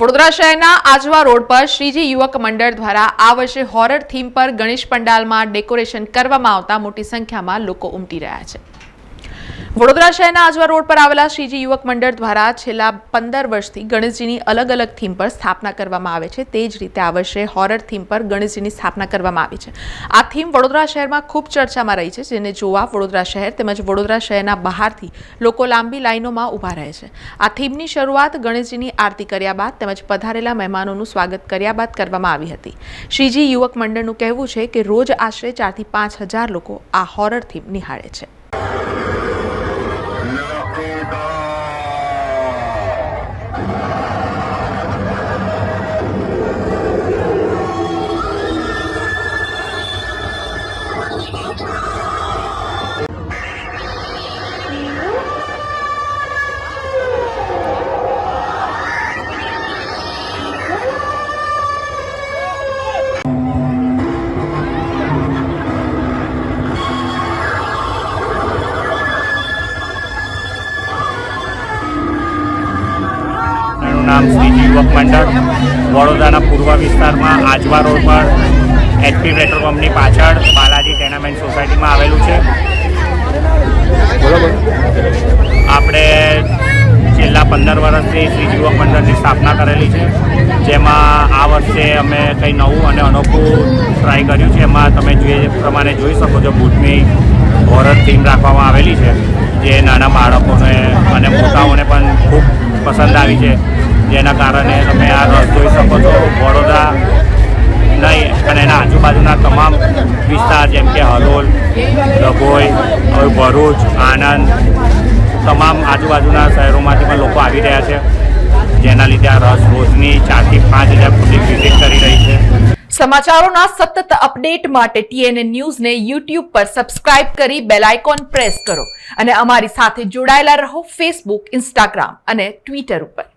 વડોદરા શહેરના આજવા રોડ પર શ્રીજી યુવક મંડળ દ્વારા આ વર્ષે હોરર થીમ પર ગણેશ પંડાલમાં ડેકોરેશન કરવામાં આવતા મોટી સંખ્યામાં લોકો ઉમટી રહ્યા છે. વડોદરા શહેરના આજવા રોડ પર આવેલા શ્રીજી યુવક મંડળ દ્વારા છેલ્લા પંદર વર્ષથી ગણેશજીની અલગ અલગ થીમ પર સ્થાપના કરવામાં આવે છે. તે જ રીતે આ વર્ષે હોરર થીમ પર ગણેશજીની સ્થાપના કરવામાં આવી છે. આ થીમ વડોદરા શહેરમાં ખૂબ ચર્ચામાં રહી છે, જેને જોવા વડોદરા શહેર તેમજ વડોદરા શહેરના બહારથી લોકો લાંબી લાઈનોમાં ઊભા રહે છે. આ થીમની શરૂઆત ગણેશજીની આરતી કર્યા બાદ તેમજ પધારેલા મહેમાનોનું સ્વાગત કર્યા બાદ કરવામાં આવી હતી. શ્રીજી યુવક મંડળનું કહેવું છે કે રોજ આશરે ચારથી પાંચ હજાર લોકો આ હોરર થીમ નિહાળે છે. નામ મંડળ. વડોદરાના પૂર્વ વિસ્તારમાં આજવા રોડ પર એચપી પેટ્રોલ પંપની પાછળ બાલાજી ટેનામેન્ટ સોસાયટીમાં આવેલું છે આપણે છેલ્લા પંદર વર્ષથી શ્રી જીવક મંડળની સ્થાપના કરેલી છે. જેમાં આ વર્ષે અમે કંઈ નવું અને અનોખું ટ્રાય કર્યું છે. એમાં તમે જે પ્રમાણે જોઈ શકો છો, ભૂતની હોરર થીમ રાખવામાં આવેલી છે, જે નાના બાળકોને અને મોટાઓને પણ ખૂબ પસંદ આવી છે. જેના કારણે તમે આ રસ જોઈ શકો છો. વડોદરા નહીં, અને એના આજુબાજુના તમામ વિસ્તાર, જેમ કે હલોલ, ડભોઈ, ભરૂચ, આણંદ તમામ આજુબાજુના શહેરોમાંથી પણ લોકો આવી રહ્યા છે, જેના લીધે આ રસ રોજની ચારથી પાંચ હજાર સુધી વિઝિટ કરી રહી છે. સમાચારોના સતત અપડેટ માટે ટીએનએ ન્યૂઝને યુટ્યુબ પર સબસ્ક્રાઇબ કરી બેલ આઇકોન પ્રેસ કરો અને અમારી સાથે જોડાયેલા રહો ફેસબુક ઇન્સ્ટાગ્રામ અને ટ્વિટર ઉપર.